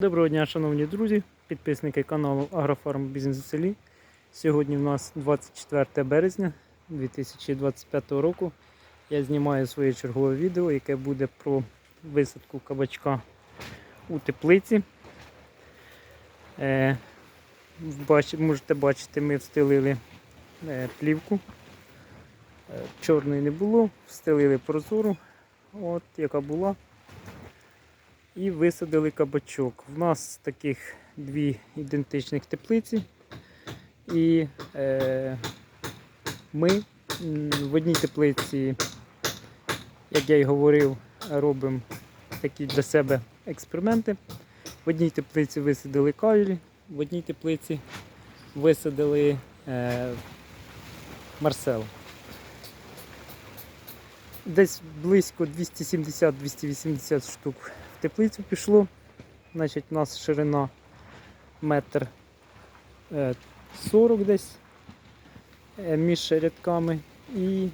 Доброго дня, шановні друзі, підписники каналу Агрофарм Бізнес у селі. Сьогодні в нас 24 березня 2025 року. Я знімаю своє чергове відео, яке буде про висадку кабачка у теплиці. Е, можете бачити, ми встелили е, плівку. Е, чорної не було, встелили прозору, от яка була і висадили кабачок. В нас таких дві ідентичних теплиці. І е, ми в одній теплиці, як я й говорив, робимо такі для себе експерименти. В одній теплиці висадили кавілі, в одній теплиці висадили е, марсел. Десь близько 270-280 штук теплицю пішло. Значить, у нас ширина метр е, 40 десь е, між рядками і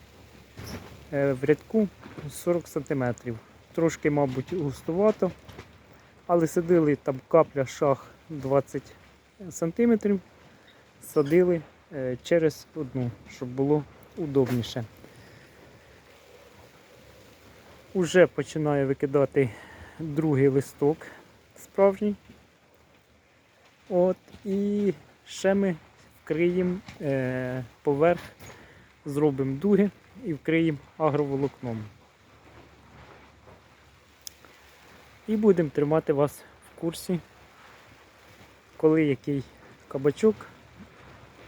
е, в рядку 40 сантиметрів. Трошки, мабуть, густувато, але садили там капля шах 20 сантиметрів, садили е, через одну, щоб було удобніше. Уже починає викидати другий листок справжній. От, і ще ми вкриємо е, поверх, зробимо дуги і вкриємо агроволокном. І будемо тримати вас в курсі, коли який кабачок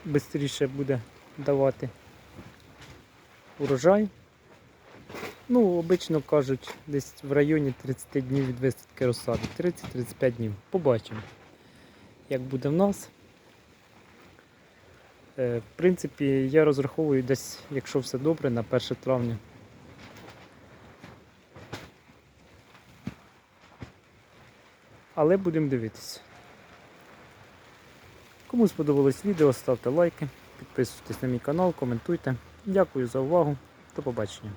швидше буде давати урожай. Ну, обично кажуть, десь в районі 30 днів від висадки розсади. 30-35 днів. Побачимо, як буде в нас. Е, В принципі, я розраховую десь, якщо все добре, на 1 травня. Але будемо дивитися. Кому сподобалось відео, ставте лайки, підписуйтесь на мій канал, коментуйте. Дякую за увагу. До побачення.